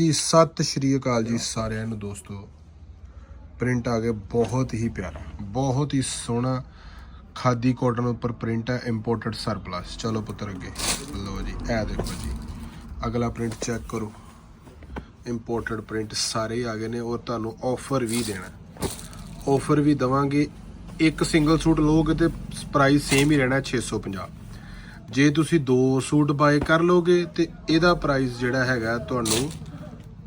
ਜੀ, ਸਤਿ ਸ਼੍ਰੀ ਅਕਾਲ ਜੀ ਸਾਰਿਆਂ ਨੂੰ ਦੋਸਤੋ। ਪ੍ਰਿੰਟ ਆ ਗਿਆ, ਬਹੁਤ ਹੀ ਪਿਆਰਾ, ਬਹੁਤ ਹੀ ਸੋਹਣਾ ਖਾਦੀ ਕਾਟਨ ਉੱਪਰ ਪ੍ਰਿੰਟ ਹੈ ਇੰਪੋਰਟਡ ਸਰਪਲਸ ਚਲੋ ਪੁੱਤਰ ਅੱਗੇ। ਲਓ ਜੀ, ਇਹ ਦੇਖੋ ਜੀ। ਅਗਲਾ ਪ੍ਰਿੰਟ ਚੈੱਕ ਕਰੋ। ਇੰਪੋਰਟਡ ਪ੍ਰਿੰਟ ਸਾਰੇ ਹੀ ਆ ਗਏ ਨੇ, ਔਰ ਤੁਹਾਨੂੰ ਆਫਰ ਵੀ ਦੇਣਾ ਆਫਰ ਵੀ ਦਵਾਂਗੇ। ਇੱਕ ਸਿੰਗਲ ਸੂਟ ਲਓਗੇ ਤੇ ਪ੍ਰਾਈਸ ਸੇਮ ਹੀ ਰਹਿਣਾ 650 ਜੇ ਤੁਸੀਂ ਦੋ ਸੂਟ ਬਾਏ ਕਰ ਲੋਗੇ ਤੇ ਇਹਦਾ ਪ੍ਰਾਈਸ ਜਿਹੜਾ ਹੈਗਾ ਤੁਹਾਨੂੰ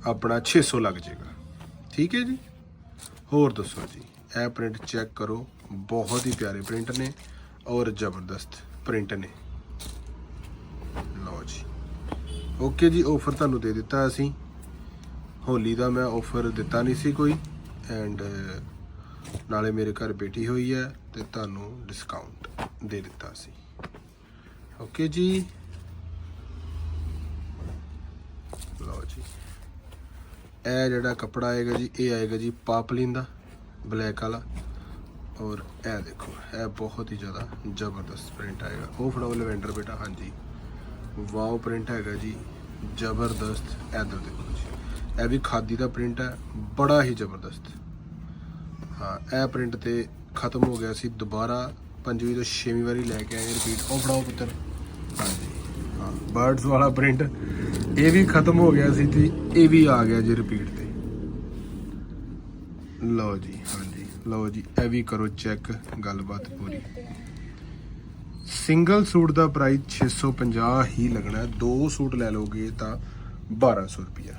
ਆਪਣਾ 600 ਲੱਗ ਜਾਏਗਾ। ਠੀਕ ਹੈ ਜੀ? ਹੋਰ ਦੱਸੋ ਜੀ, ਇਹ ਪ੍ਰਿੰਟ ਚੈੱਕ ਕਰੋ। ਬਹੁਤ ਹੀ ਪਿਆਰੇ ਪ੍ਰਿੰਟ ਨੇ ਔਰ ਜ਼ਬਰਦਸਤ ਪ੍ਰਿੰਟ ਨੇ। ਲਓ ਜੀ। ਓਕੇ ਜੀ ਆਫਰ ਤੁਹਾਨੂੰ ਦੇ ਦਿੱਤਾ ਅਸੀਂ। ਹੋਲੀ ਦਾ ਮੈਂ ਆਫਰ ਦਿੱਤਾ ਨਹੀਂ ਸੀ ਕੋਈ। ਐਂਡ ਨਾਲੇ ਮੇਰੇ ਘਰ ਬੇਟੀ ਹੋਈ ਹੈ ਤੇ ਤੁਹਾਨੂੰ ਡਿਸਕਾਊਂਟ ਦੇ ਦਿੱਤਾ ਸੀ। ਓਕੇ ਜੀ? ਲਓ ਜੀ। ਇਹ ਜਿਹੜਾ ਕੱਪੜਾ ਆਏਗਾ ਜੀ, ਇਹ ਆਏਗਾ ਜੀ ਪਾਪਲਿਨ ਦਾ, ਬਲੈਕ ਵਾਲਾ। ਔਰ ਇਹ ਦੇਖੋ, ਇਹ ਬਹੁਤ ਹੀ ਜ਼ਿਆਦਾ ਜ਼ਬਰਦਸਤ ਪ੍ਰਿੰਟ ਆਏਗਾ। ਉਹ ਫੜਾਓ ਲਵੈਂਡਰ ਬੇਟਾ, ਹਾਂਜੀ। ਵਾਓ ਪ੍ਰਿੰਟ ਹੈਗਾ ਜੀ, ਜ਼ਬਰਦਸਤ। ਇਧਰ ਦੇਖੋ ਜੀ ਇਹ ਵੀ ਖਾਦੀ ਦਾ ਪ੍ਰਿੰਟ ਹੈ, ਬੜਾ ਹੀ ਜ਼ਬਰਦਸਤ। ਹਾਂ, ਇਹ ਪ੍ਰਿੰਟ ਤੇ ਖਤਮ ਹੋ ਗਿਆ ਸੀ, ਦੁਬਾਰਾ ਪੰਜਵੀਂ ਤੋਂ ਛੇਵੀਂ ਵਾਰੀ ਲੈ ਕੇ ਆਏ ਰਿਪੀਟ ਉਹ ਫੜਾਓ ਪੁੱਤਰ। ਹਾਂਜੀ, ਹਾਂ ਬਰਡਸ ਵਾਲਾ ਪ੍ਰਿੰਟ। ਇਹ ਵੀ ਖਤਮ ਹੋ ਗਿਆ ਸੀ ਤੇ ਇਹ ਵੀ ਆ ਗਿਆ ਜੀ ਰਿਪੀਟ ਤੇ। ਲਓ ਜੀ, ਹਾਂਜੀ। ਲਓ ਜੀ, ਇਹ ਵੀ ਕਰੋ ਚੈੱਕ ਗੱਲਬਾਤ ਪੂਰੀ। ਸਿੰਗਲ ਸੂਟ ਦਾ ਪ੍ਰਾਈਸ 650 ਹੀ ਲੱਗਣਾ ਦੋ ਸੂਟ ਲੈ ਲੋਗੇ ਤਾਂ 1200 ਰੁਪਿਆ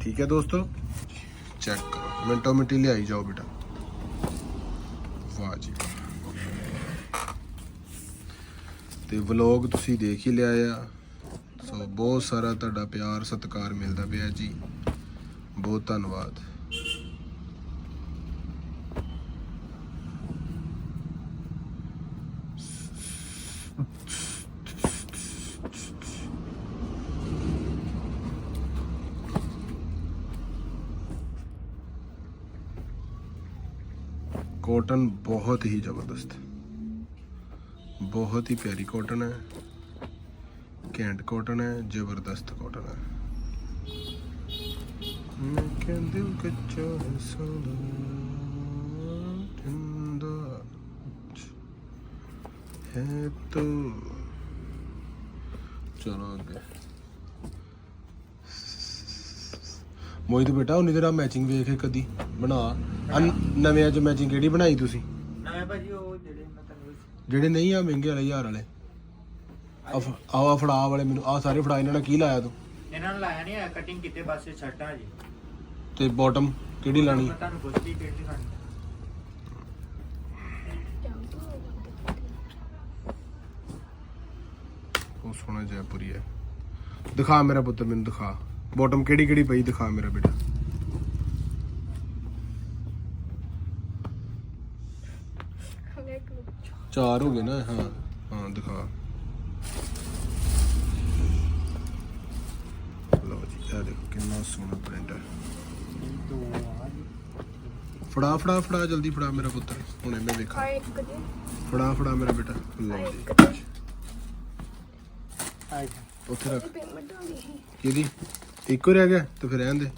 ਠੀਕ ਹੈ ਦੋਸਤੋ? ਚੈੱਕ ਕਰੋ। ਮਿੰਟੋ ਮਿੰਟੀ ਲਿਆਈ ਜਾਓ ਬੇਟਾ। ਵਾਹ ਜੀ। ਵਾਹ। ਤੇ ਵਲੌਗ ਤੁਸੀਂ ਦੇਖ ਹੀ ਲਿਆ ਆ। ਸੋ ਬਹੁਤ ਸਾਰਾ ਤੁਹਾਡਾ ਪਿਆਰ, ਸਤਿਕਾਰ ਮਿਲਦਾ ਪਿਆ ਜੀ। ਬਹੁਤ ਧੰਨਵਾਦ। ਕਾਟਨ ਬਹੁਤ ਹੀ ਜ਼ਬਰਦਸਤ। ਬਹੁਤ ਹੀ ਪਿਆਰੀ ਕਾਟਨ ਹੈ। ਕੈਂਟ ਕਾਟਨ ਹੈ ਜ਼ਬਰਦਸਤ ਕਾਟਨ ਹੈ। ਮੈਂ ਕਹਿੰਦੇ ਕੱਚਾ ਹੈ ਸਾਲਾ ਠੰਡਾ ਹੈ ਤੋ। ਚਲੋ ਅੱਗੇ। ਮੋਹਿਤ ਬੇਟਾ ਉਨੀ ਤੇਰਾ ਮੈਚਿੰਗ ਵੇਖ ਕਦੀ ਬਣਾ। ਆਹ ਨਵੇਂ ਅੱਜ ਮੈਚਿੰਗ ਕਿਹੜੀ ਬਣਾਈ ਤੁਸੀਂ? ਨਵੇਂ ਭਾਜੀ ਉਹ ਜਿਹੜੇ ਮੈਂ ਤੁਹਾਨੂੰ ਜਿਹੜੇ ਨਹੀਂ ਆ ਮਹਿੰਗੇ ਵਾਲੇ ਹਜ਼ਾਰ ਵਾਲੇ। ਆਹ ਫੜਾ ਵਾਲੇ ਮੈਨੂੰ ਆ ਸਾਰੇ ਫੜਾ ਇਹਨਾਂ ਨੇ ਕੀ ਲਾਇਆ ਤੂੰ? ਇਹਨਾਂ ਨੂੰ ਲਾਇਆ ਨਹੀਂ ਆ ਕਟਿੰਗ ਕੀਤੇ ਪਾਸੇ ਛੱਟਾਂ ਜੀ। ਤੇ ਬਾਟਮ ਕਿਹੜੀ ਲਾਣੀ? ਮੈਂ ਤੁਹਾਨੂੰ ਪੁੱਛਦੀ ਕਿਹੜੀ ਖਾਣੀ ਉਹ ਸੋਹਣਾ ਜੈਪੁਰੀ ਹੈ। ਦਿਖਾ ਮੇਰਾ ਪੁੱਤਰ ਮੈਨੂੰ ਦਿਖਾ। ਬਾਟਮ ਕਿਹੜੀ ਕਿਹੜੀ ਪਈ ਦਿਖਾ ਮੇਰਾ ਬੇਟਾ। ਚਾਰ ਹੋ ਗਏ ਨਾ ਹਾਂ ਹਾਂ ਦਿਖਾ ਲਓ ਜੀ ਇਹ ਦੇਖੋ ਕਿੰਨਾ ਸੋਹਣਾ ਪ੍ਰਿੰਟ ਹੈ ਫੜਾ ਫੜਾ ਫੜਾ ਜਲਦੀ ਫੜਾ ਮੇਰਾ ਪੁੱਤਰ। ਹੁਣੇ ਮੈਂ ਵੇਖਾਂ। ਫੜਾ ਫੜਾ ਮੇਰਾ ਬੇਟਾ। ਲਓ ਜੀ। ਉੱਥੇ ਰੱਖ। ਕਿਹਦੀ? ਇੱਕੋ ਰਹਿ ਗਿਆ? ਤੇ ਫਿਰ ਰਹਿਣ ਦੇ।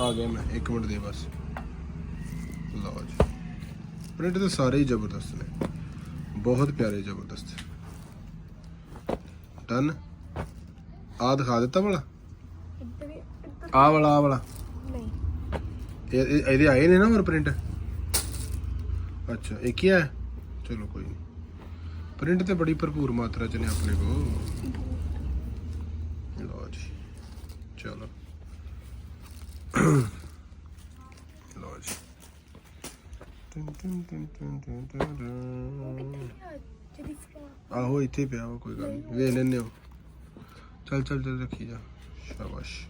ਆ ਗਿਆ ਮੈਂ। 1 ਮਿੰਟ ਦੇ ਬਸ। ਲਓ ਜੀ। ਪ੍ਰਿੰਟ ਤਾਂ ਸਾਰੇ ਹੀ ਜ਼ਬਰਦਸਤ ਨੇ। ਬਹੁਤ ਪਿਆਰੇ ਜ਼ਬਰਦਸਤ। ਡਨ ਆ ਦਿਖਾ ਦਿੱਤਾ ਵਾਲਾ? ਆ ਵਾਲਾ ਆ ਵਾਲਾ। ਇਹ ਇਹ- ਇਹਦੇ ਆਏ ਨੇ ਨਾ ਹੋਰ ਪ੍ਰਿੰਟ ਅੱਛਾ ਇੱਕ ਹੀ ਹੈ ਚਲੋ ਕੋਈ ਨਹੀਂ ਪ੍ਰਿੰਟ ਤੇ ਬੜੀ ਭਰਪੂਰ ਮਾਤਰਾ ਚ ਨੇ ਆਪਣੇ ਕੋ ਲਓ ਜੀ। ਚਲੋ। ਲਓ ਜੀ। ਟਿੰ ਟਿੰ ਟਿੰ ਟਿੰ ਟਿੰ ਟਿੰ ਟਿੰ। ਆਹੋ ਇੱਥੇ ਪਿਆ ਵਾ ਕੋਈ ਗੱਲ ਨਹੀਂ ਵੇਖ ਲੈਨੇ ਹੋ। ਚੱਲ ਚੱਲ ਚੱਲ, ਰੱਖੀ ਜਾ। ਸ਼ਾਬਾਸ਼।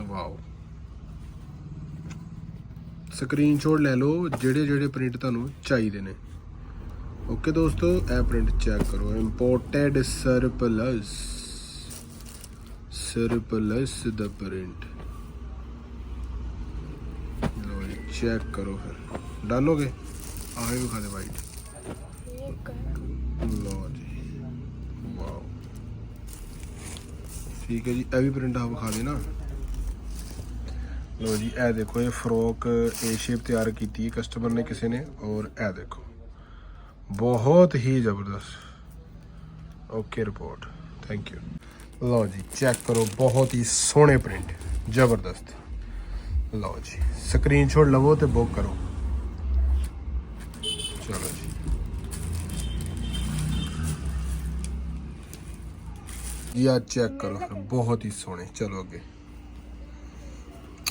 ਵਾਓ। ਸਕਰੀਨਸ਼ਾਟ ਲੈ ਲਓ, ਜਿਹੜੇ ਜਿਹੜੇ ਪ੍ਰਿੰਟ ਤੁਹਾਨੂੰ ਚਾਹੀਦੇ ਨੇ। ਓਕੇ ਦੋਸਤੋ, ਇਹ ਪ੍ਰਿੰਟ ਚੈੱਕ ਕਰੋ। ਇੰਪੋਰਟਡ ਸਰਪਲਸ ਸਰਪਲਸ ਦਾ ਪ੍ਰਿੰਟ ਲੋ ਚੈੱਕ ਕਰੋ ਫਿਰ। ਡਨ ਹੋ ਗਏ? ਆਹੇ ਵਿਖਾ ਦੇ ਵਾਈਟ ਲਓ ਜੀ। ਵਾਓ। ਠੀਕ ਹੈ ਜੀ, ਇਹ ਵੀ ਪ੍ਰਿੰਟ ਆ ਵਿਖਾ ਦੇਣਾ ਲੋ ਜੀ, ਇਹ ਦੇਖੋ, ਇਹ ਫਰੋਕ ਏ ਸ਼ੇਪ ਤਿਆਰ ਕੀਤੀ ਹੈ ਕਸਟਮਰ ਨੇ ਕਿਸੇ ਨੇ, ਔਰ ਇਹ ਦੇਖੋ। ਬਹੁਤ ਹੀ ਜ਼ਬਰਦਸਤ। ਓਕੇ ਰਿਪੋਰਟ ਥੈਂਕ ਯੂ ਲਓ ਜੀ ਚੈੱਕ ਕਰੋ, ਬਹੁਤ ਹੀ ਸੋਹਣੇ ਪ੍ਰਿੰਟ ਜ਼ਬਰਦਸਤ। ਲਓ ਜੀ ਸਕਰੀਨਸ਼ਾਟ ਲਵੋ ਤੇ ਬੁੱਕ ਕਰੋ। ਚਲੋ ਜੀ। ਜੀ ਆ ਚੈੱਕ ਕਰੋ। ਫਿਰ ਬਹੁਤ ਹੀ ਸੋਹਣੇ। ਚਲੋ ਅੱਗੇ।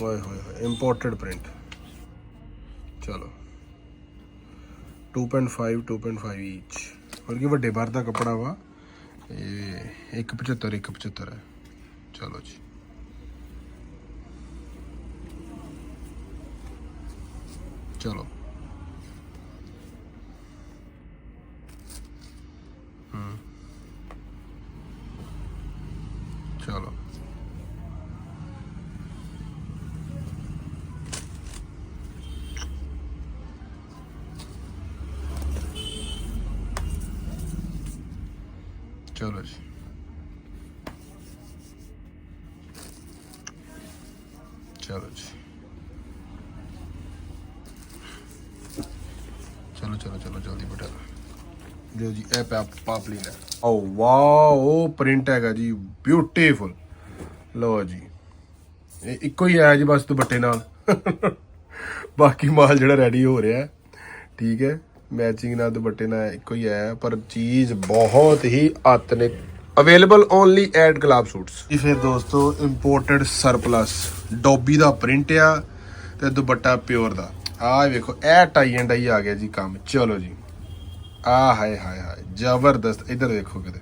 ਓਏ ਹੋਏ ਹੋਏ ਇੰਪੋਰਟਡ ਪ੍ਰਿੰਟ ਚਲੋ। 2.5 2.5 ਈਚ ਹੋਰ ਕੀ, ਵੱਡੇ ਬਾਹਰ ਦਾ ਕੱਪੜਾ ਵਾ। ਇਹ 175 175 ਹੈ। ਚਲੋ ਜੀ। ਚਲੋ। ਹਮ ਚਲੋ ਚਲੋ ਜੀ ਚਲੋ ਜੀ ਚਲੋ ਚਲੋ ਚਲੋ ਜਲਦੀ ਬਟਾ ਜੋ ਜੀ ਇਹ ਪਾ ਪਾਪਲੀ ਲੈ ਓ ਵਾਓ ਉਹ ਪ੍ਰਿੰਟ ਹੈਗਾ ਜੀ ਬਿਊਟੀਫੁਲ ਲਓ ਜੀ ਇਹ ਇੱਕੋ ਹੀ ਆਇਆ ਜੀ, ਬਸ ਦੁਪੱਟੇ ਨਾਲ। ਬਾਕੀ ਮਾਲ ਜਿਹੜਾ ਰੈਡੀ ਹੋ ਰਿਹਾ ਠੀਕ ਹੈ। ਮੈਚਿੰਗ ਨਾਲ ਦੁਪੱਟੇ ਨਾਲ ਇੱਕੋ ਹੀ ਆਇਆ ਹੈ, ਪਰ ਚੀਜ਼ ਬਹੁਤ ਹੀ ethnic available only at Gulab suits ਜੀ ਫਿਰ ਦੋਸਤੋ ਇੰਪੋਰਟਡ ਸਰਪਲਸ ਡੋਬੀ ਦਾ ਪ੍ਰਿੰਟ ਆ ਤੇ ਦੁਪੱਟਾ ਪਿਓਰ ਦਾ। ਆਹ ਵੇਖੋ ਇਹ ਟਾਈ ਐਂਡ ਆਈ ਆ ਗਿਆ ਜੀ ਕੰਮ। ਚਲੋ ਜੀ। ਆ ਹਾਏ ਹਾਏ ਹਾਏ। ਜ਼ਬਰਦਸਤ। ਇਧਰ ਦੇਖੋ ਕਿਤੇ।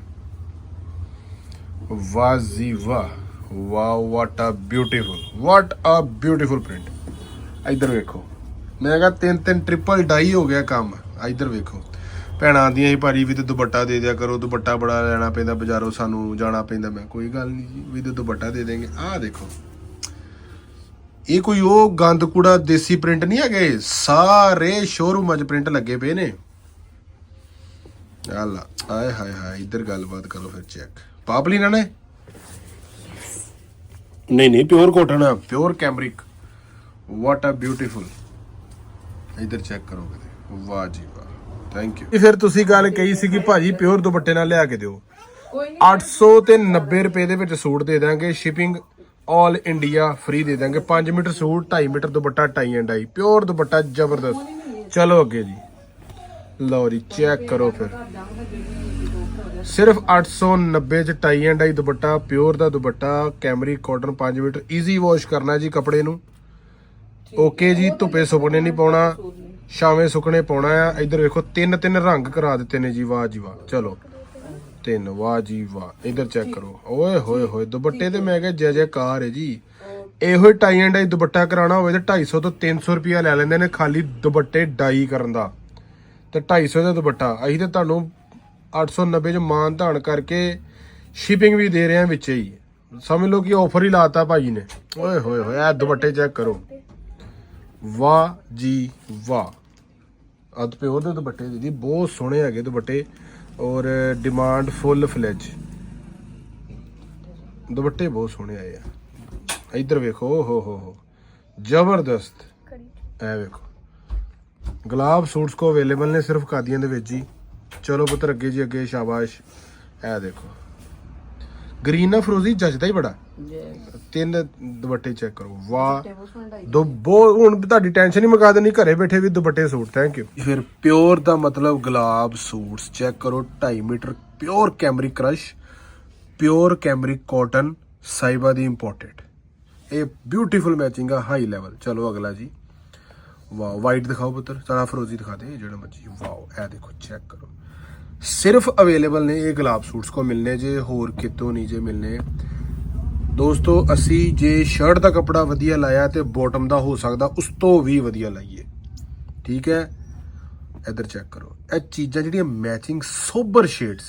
ਵਾਹ ਜੀ ਵਾਹ। Wow what a beautiful what a beautiful print ਇਧਰ ਵੇਖੋ। ਮੈਂ ਕਿਹਾ ਤਿੰਨ ਤਿੰਨ ਟ੍ਰਿਪਲ ਡਾਈ ਹੋ ਗਿਆ ਕੰਮ। ਇਧਰ ਵੇਖੋ। ਭੈਣਾਂ ਆਂਦੀਆਂ ਸੀ ਭਾਜੀ ਵੀ ਤੇ ਦੁਪੱਟਾ ਦੇ ਦਿਆ ਕਰੋ ਦੁਪੱਟਾ ਬੜਾ ਲੈਣਾ ਪੈਂਦਾ ਬਾਜ਼ਾਰੋਂ ਸਾਨੂੰ ਜਾਣਾ ਪੈਂਦਾ। ਮੈਂ ਕੋਈ ਗੱਲ ਨਹੀਂ ਜੀ ਵੀ ਤੇ ਦੁਪੱਟਾ ਦੇ ਦੇਂਗੇ ਆਹ ਦੇਖੋ। ਇਹ ਕੋਈ ਉਹ ਗੰਦ ਕੂੜਾ ਦੇਸੀ ਪ੍ਰਿੰਟ ਨਹੀਂ ਹੈਗੇ? ਸਾਰੇ ਸ਼ੋਰੂਮਾਂ 'ਚ ਪ੍ਰਿੰਟ ਲੱਗੇ ਪਏ ਨੇ। ਅੱਲਾ ਆਏ ਹਾਏ ਹਾਏ ਇੱਧਰ ਗੱਲਬਾਤ ਕਰੋ ਫਿਰ ਚੈੱਕ ਪਾਪਲੀ ਨਾ ਨੇ? ਨਹੀਂ ਨਹੀਂ ਪਿਓਰ ਕਾਟਨ ਹੈ pure cambric what a beautiful ਇੱਧਰ ਚੈੱਕ ਕਰੋ ਕਿਤੇ। ਵਾਹ ਜੀ ਥੈਂਕ ਯੂ ਫਿਰ ਤੁਸੀਂ ਗੱਲ ਕਹੀ ਸੀ ਕਿ ਭਾਜੀ ਪਿਓਰ ਦੁਪੱਟੇ ਨਾਲ ਲਿਆ ਕੇ ਦਿਓ। 800 ਤੇ 90 ਰੁਪਏ ਦੇ ਵਿੱਚ ਸੂਟ ਦੇ ਦਾਂਗੇ ਸ਼ਿਪਿੰਗ 올 ਇੰਡੀਆ ਫ੍ਰੀ ਦੇ ਦਾਂਗੇ 5 metre suit 2.5 metre dupatta tie and dye pure dupatta ਜ਼ਬਰਦਸਤ। ਚਲੋ ਅੱਗੇ ਜੀ। ਲਓ ਜੀ ਚੈੱਕ ਕਰੋ ਫਿਰ। ਸਿਰਫ 890 ਚ tie and dye dupatta pure the dupatta cambric cotton 5 metre. Easy wash ਕਰਨਾ ਜੀ ਕੱਪੜੇ ਨੂੰ। ਓਕੇ ਜੀ ਧੁੱਪੇ ਸੁੱਕਣੇ ਨਹੀਂ ਪਾਉਣਾ। ਛਾਵੇਂ ਸੁੱਕਣੇ ਪਾਉਣਾ ਆ। ਇੱਧਰ ਵੇਖੋ ਤਿੰਨ ਤਿੰਨ ਰੰਗ ਕਰਾ ਦਿੱਤੇ ਨੇ ਜੀ ਵਾਹ ਜੀ ਵਾਹ। ਚਲੋ। ਤਿੰਨ ਵਾਹ ਜੀ ਵਾਹ। ਇੱਧਰ ਚੈੱਕ ਕਰੋ। ਓਏ ਹੋਏ ਹੋਏ ਦੁਪੱਟੇ ਤੇ ਮੈਂ ਕਿਹਾ ਜੈ ਜੈਕਾਰ ਹੈ ਜੀ। ਇਹੋ ਟਾਈ ਐਂਡ ਆਈ ਦੁਪੱਟਾ ਕਰਾਉਣਾ ਹੋਵੇ ਤੇ 250 ਤੋਂ 300 ਰੁਪਿਆ ਲੈ ਲੈਂਦੇ ਨੇ ਖਾਲੀ ਦੁਪੱਟੇ ਡਾਈ ਕਰਨ ਦਾ। ਤੇ 250 ਦਾ ਦੁਪੱਟਾ ਅਸੀਂ ਤੇ ਤੁਹਾਨੂੰ 890 ਚ ਮਾਨ ਧਾਨ ਕਰਕੇ ਸ਼ਿਪਿੰਗ ਵੀ ਦੇ ਰਹੇ ਹਾਂ ਵਿੱਚ ਹੀ। ਸਮਝ ਲਓ ਕਿ ਆਫਰ ਹੀ ਲਾਤਾ ਭਾਜੀ ਨੇ। ਓਏ ਹੋਏ ਹੋਏ ਇਹ ਦੁਪੱਟੇ ਚੈੱਕ ਕਰੋ। ਵਾਹ ਜੀ ਵਾਹ। ਅੱਧ ਪਿਓਰ ਦੇ ਦੁਪੱਟੇ ਦੀਦੀ ਬਹੁਤ ਸੋਹਣੇ ਹੈਗੇ ਦੁਪੱਟੇ ਔਰ ਡਿਮਾਂਡ ਫੁੱਲ ਫਲੈਜ ਦੁਪੱਟੇ ਬਹੁਤ ਸੋਹਣੇ ਆਏ ਆ। ਇੱਧਰ ਵੇਖੋ, ਓ ਹੋ ਹੋ ਹੋ। ਜ਼ਬਰਦਸਤ। ਇਹ ਵੇਖੋ। ਗੁਲਾਬ ਸੂਟਸ ਕੋ ਅਵੇਲੇਬਲ ਨੇ ਸਿਰਫ ਕਾਦੀਆਂ ਦੇ ਵਿੱਚ ਜੀ ਚਲੋ ਪੁੱਤਰ, ਅੱਗੇ ਜੀ, ਅੱਗੇ ਸ਼ਾਬਾਸ਼। ਇਹ ਦੇਖੋ। ਗ੍ਰੀਨ ਨਾ ਫਰੋਜ਼ੀ ਜੱਜਦਾ ਹੀ ਬੜਾ। ਤਿੰਨ ਦੁਪੱਟੇ ਚੈੱਕ ਕਰੋ। ਵਾਹ। ਦੋ ਬਹੁਤ ਹੁਣ ਤੁਹਾਡੀ ਟੈਨਸ਼ਨ ਹੀ ਮੁਕਾ ਦੇਣੀ ਘਰੇ ਬੈਠੇ ਵੀ ਦੁਪੱਟੇ ਸੂਟ ਥੈਂਕ ਯੂ ਫਿਰ ਪਿਓਰ ਦਾ ਮਤਲਬ ਗੁਲਾਬ ਸੂਟਸ ਚੈੱਕ ਕਰੋ 2.5 metre pure cambric crush pure cambric cotton ਸਾਈਬਾ ਦੀ ਇੰਪੋਰਟਡ ਇਹ ਬਿਊਟੀਫੁਲ ਮੈਚਿੰਗ ਆ ਹਾਈ ਲੈਵਲ ਚਲੋ ਅਗਲਾ ਜੀ। ਵਾਓ ਵਾਈਟ ਦਿਖਾਓ ਪੁੱਤਰ। ਸਾਰਾ ਫਰੋਜ਼ੀ ਦਿਖਾ ਦੇ ਜਿਹੜਾ ਮਰਜ਼ੀ। ਵਾਓ ਇਹ ਦੇਖੋ ਚੈੱਕ ਕਰੋ। ਸਿਰਫ ਅਵੇਲੇਬਲ ਨੇ ਇਹ ਗੁਲਾਬ ਸੂਟਸ ਕੋ ਮਿਲਨੇ ਜੇ, ਹੋਰ ਕਿਤੋਂ ਨਹੀਂ ਜੇ ਮਿਲਨੇ। ਦੋਸਤੋ, ਅਸੀਂ ਜੇ ਸ਼ਰਟ ਦਾ ਕੱਪੜਾ ਵਧੀਆ ਲਾਇਆ ਤੇ ਬਾਟਮ ਦਾ ਹੋ ਸਕਦਾ, ਉਸ ਤੋਂ ਵੀ ਵਧੀਆ ਲਾਈਏ। ਠੀਕ ਹੈ? ਇਧਰ ਚੈੱਕ ਕਰੋ। ਇਹ ਚੀਜ਼ਾਂ ਜਿਹੜੀਆਂ ਮੈਚਿੰਗ ਸੋਬਰ ਸ਼ੇਡਸ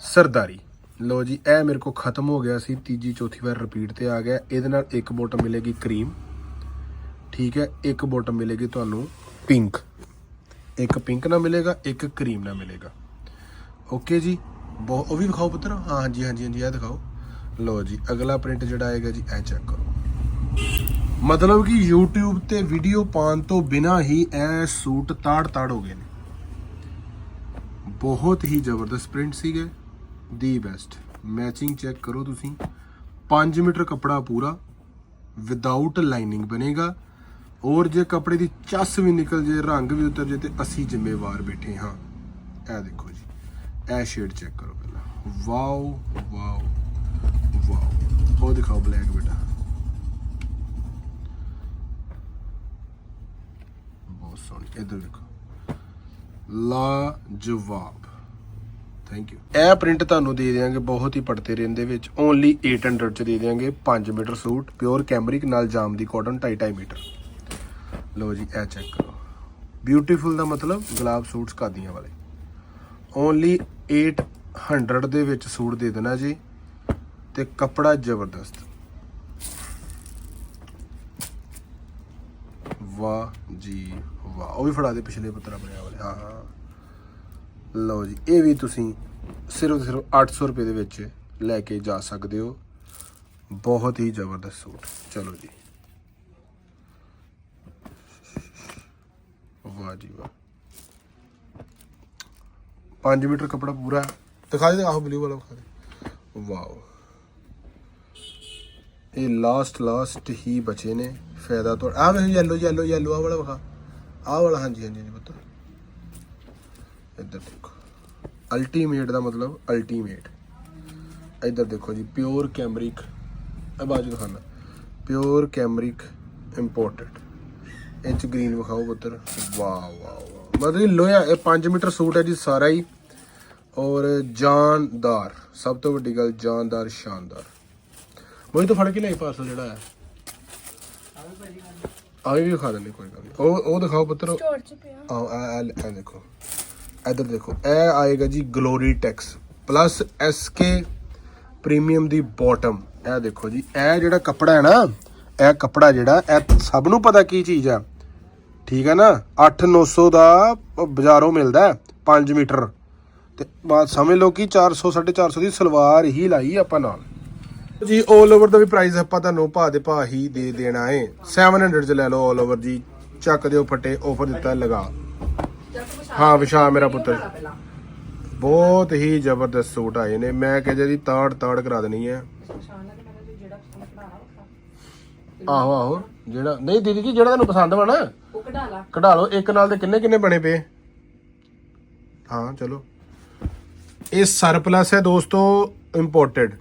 ਸਰਦਾਰੀ। ਲੋ ਜੀ, ਇਹ ਮੇਰੇ ਕੋ ਖਤਮ ਹੋ ਗਿਆ ਸੀ, ਤੀਜੀ ਚੌਥੀ ਵਾਰ ਰਿਪੀਟ ਤੇ ਆ ਗਿਆ। ਇਹਦੇ ਨਾਲ ਇੱਕ ਬੋਟਮ ਮਿਲੇਗੀ ਕਰੀਮ ਠੀਕ ਹੈ? ਇੱਕ ਬੋਟਮ ਮਿਲੇਗੀ ਤੁਹਾਨੂੰ ਪਿੰਕ ਇੱਕ ਪਿੰਕ ਨਾਲ ਮਿਲੇਗਾ, ਇੱਕ ਕਰੀਮ ਨਾਲ ਮਿਲੇਗਾ। ਓਕੇ ਜੀ? ਬਹੁ- ਉਹ ਵੀ ਵਿਖਾਓ ਪੁੱਤਰ। ਹਾਂ, ਹਾਂਜੀ ਹਾਂਜੀ ਹਾਂਜੀ, ਇਹ ਦਿਖਾਓ। ਲਓ ਜੀ, ਅਗਲਾ ਪ੍ਰਿੰਟ ਜਿਹੜਾ ਆਏਗਾ ਜੀ, ਇਹ ਚੈੱਕ ਕਰੋ। ਮਤਲਬ ਕਿ YouTube ਤੇ ਵੀਡੀਓ ਪਾਉਣ ਤੋਂ ਬਿਨਾ ਹੀ ਇਹ ਸੂਟ ਤਾੜ ਤਾੜ ਹੋ ਗਏ ਨੇ। ਬਹੁਤ ਹੀ ਜ਼ਬਰਦਸਤ ਪ੍ਰਿੰਟ ਸੀਗੇ। ਦੀ ਬੈਸਟ ਮੈਚਿੰਗ ਚੈੱਕ ਕਰੋ ਤੁਸੀਂ। 5 ਮੀਟਰ ਕੱਪੜਾ ਪੂਰਾ। ਵਿਦਆਊਟ ਲਾਈਨਿੰਗ ਬਣੇਗਾ। ਔਰ ਜੇ ਕੱਪੜੇ ਦੀ ਚੱਸ ਵੀ ਨਿਕਲ ਜੇ, ਰੰਗ ਵੀ ਉਤਰ ਜੇ ਤੇ ਅਸੀਂ ਜ਼ਿੰਮੇਵਾਰ ਬੈਠੇ ਹਾਂ। ਇਹ ਦੇਖੋ ਜੀ, ਇਹ ਸ਼ੇਡ ਚੈੱਕ ਕਰੋ ਪਹਿਲਾਂ। Wow wow wow. ਉਹ ਦਿਖਾਓ ਬਲੈਕ ਬੇਟਾ। ਬਹੁਤ ਸੋਹਣੀ। ਇਧਰ ਦੇਖੋ। ਲਾ ਜਵਾਬ ਥੈਂਕ ਯੂ ਇਹ ਪ੍ਰਿੰਟ ਤੁਹਾਨੂੰ ਦੇ ਦੇਵਾਂਗੇ ਬਹੁਤ ਹੀ ਪੜਤੇ ਰੇਂਜ ਦੇ ਵਿੱਚ। ਓਨਲੀ 800 ਚ ਦੇ ਦੇਵਾਂਗੇ 5 ਮੀਟਰ ਸੂਟ। ਪਿਓਰ ਕੈਮਰਿਕ ਨਾਲ ਜਾਮ ਦੀ ਕਾਟਨ 2.5 ਮੀਟਰ। ਲਓ ਜੀ, ਇਹ ਚੈੱਕ ਕਰੋ। ਬਿਊਟੀਫੁਲ ਦਾ ਮਤਲਬ ਗੁਲਾਬ ਸੂਟਸ ਕਾਦੀਆਂ ਵਾਲੇ। ਓਨਲੀ 800 ਦੇ ਵਿੱਚ ਸੂਟ ਦੇ ਦੇਣਾ ਜੀ, ਤੇ ਕੱਪੜਾ ਜ਼ਬਰਦਸਤ। ਵਾਹ ਜੀ ਵਾਹ। ਉਹ ਵੀ ਫੜਾ ਦੇ ਪਿਛਲੇ ਪੱਤਰ ਆਪਣੇ ਵਾਲੇ। ਹਾਂ ਹਾਂ। ਲਓ ਜੀ, ਇਹ ਵੀ ਤੁਸੀਂ ਸਿਰਫ ਤੇ ਸਿਰਫ 800 ਰੁਪਏ ਦੇ ਵਿੱਚ ਲੈ ਕੇ ਜਾ ਸਕਦੇ ਹੋ। ਬਹੁਤ ਹੀ ਜ਼ਬਰਦਸਤ ਸੂਟ। ਚਲੋ ਜੀ। ਵਾਹ ਜੀ ਵਾਹ। 5 ਮੀਟਰ ਕਪੜਾ ਪੂਰਾ ਦਿਖਾ ਦੇ, ਆਹ ਬਲੂ ਵਾਲਾ ਦਿਖਾ ਦੇ। ਵਾਓ। ਇਹ ਲਾਸਟ ਲਾਸਟ ਹੀ ਬਚੇ ਨੇ। ਫਾਇਦਾ ਤੋਂ, ਆਹ ਵੇ ਯੈਲੋ ਯੈਲੋ ਯੈਲੋ ਆਹ ਵਾਲਾ ਵਿਖਾ। ਆਹ ਵਾਲਾ, ਹਾਂਜੀ ਹਾਂਜੀ ਹਾਂਜੀ, ਪੁੱਤਰ। ਇੱਧਰ ਦੇਖੋ। ਅਲਟੀਮੇਟ ਦਾ ਮਤਲਬ ਅਲਟੀਮੇਟ ਇੱਧਰ ਦੇਖੋ ਜੀ ਪਿਓਰ ਕੈਮਰਿਕ ਇਹ ਬਾਜੂ ਦਿਖਾਣਾ ਪਿਓਰ ਕੈਮਰਿਕ ਇੰਪੋਰਟਡ ਇਹ ਚ ਗ੍ਰੀਨ ਵਿਖਾਓ ਪੁੱਤਰ। ਵਾਹ ਵਾਹ ਵਾਹ। ਮਤਲਬ ਲੋਹਾ ਇਹ 5 ਮੀਟਰ ਸੂਟ ਹੈ ਜੀ ਸਾਰਾ ਹੀ। ਔਰ ਜਾਨਦਾਰ ਸਭ ਤੋਂ ਵੱਡੀ ਗੱਲ ਜਾਨਦਾਰ ਸ਼ਾਨਦਾਰ। ਮੈਨੂੰ ਤਾਂ ਫੜ ਕੇ ਲਿਆਈ ਪਾਰਸਲ ਜਿਹੜਾ ਹੈ। ਆ ਵੀ ਖਾ ਲੈਣੇ ਕੋਈ ਗੱਲ ਨਹੀਂ। ਉਹ ਉਹ ਦਿਖਾਓ ਪੁੱਤਰ। ਸਟੋਰ ਚ ਪਿਆ। ਆ ਇਹ ਦੇਖੋ। ਇੱਧਰ ਦੇਖੋ ਇਹ ਆਏਗਾ ਜੀ glory tex plus SK premium ਦੀ ਬਾਟਮ ਇਹ ਦੇਖੋ ਜੀ ਇਹ ਜਿਹੜਾ ਕੱਪੜਾ ਹੈ ਨਾ ਇਹ ਕੱਪੜਾ ਜਿਹੜਾ ਇਹ ਸਭ ਨੂੰ ਪਤਾ ਕੀ ਚੀਜ਼ ਆ ਠੀਕ ਹੈ ਨਾ? 8-900 ਦਾ ਬਾਜ਼ਾਰੋਂ ਮਿਲਦਾ 5 ਮੀਟਰ। ਤੇ ਬਾਤ ਸਮਝ ਲਓ ਕਿ 400 450 ਦੀ ਸਲਵਾਰ ਹੀ ਲਾਈ ਆਪਾਂ ਨਾਲ। ਜੀ 올 ਓਵਰ ਦਾ ਵੀ ਪ੍ਰਾਈਸ ਆਪਾਂ ਤੁਹਾਨੂੰ ਭਾ ਦੇ ਭਾ ਹੀ ਦੇ ਦੇਣਾ ਹੈ 700 ਚ ਲੈ ਲਓ 올 ਓਵਰ ਜੀ ਚੱਕ ਦਿਓ ਫਟੇ ਆਫਰ ਦਿੱਤਾ ਲਗਾ। ਹਾਂ ਵਿਸ਼ਾ ਮੇਰਾ ਪੁੱਤਰ ਬਹੁਤ ਹੀ ਜ਼ਬਰਦਸਤ ਸੂਟ ਆਏ ਨੇ। ਮੈਂ ਕਿਹਾ ਜੀ ਤਾੜ ਤਾੜ ਕਰਾ ਦੇਣੀ ਹੈ। ਆਹੋ ਆਹੋ ਜਿਹੜਾ ਨਹੀਂ ਦੀਦੀ ਜੀ ਜਿਹੜਾ ਤੁਹਾਨੂੰ ਪਸੰਦ ਵਾ ਨਾ ਕਢਾ ਲਾ ਕਢਾ ਲਓ ਇੱਕ ਨਾਲ ਦੇ ਕਿੰਨੇ ਕਿੰਨੇ ਬਣੇ ਪਏ ਹਾਂ ਚਲੋ ਇਹ ਸਰਪਲਸ ਹੈ ਦੋਸਤੋ ਇੰਪੋਰਟਡ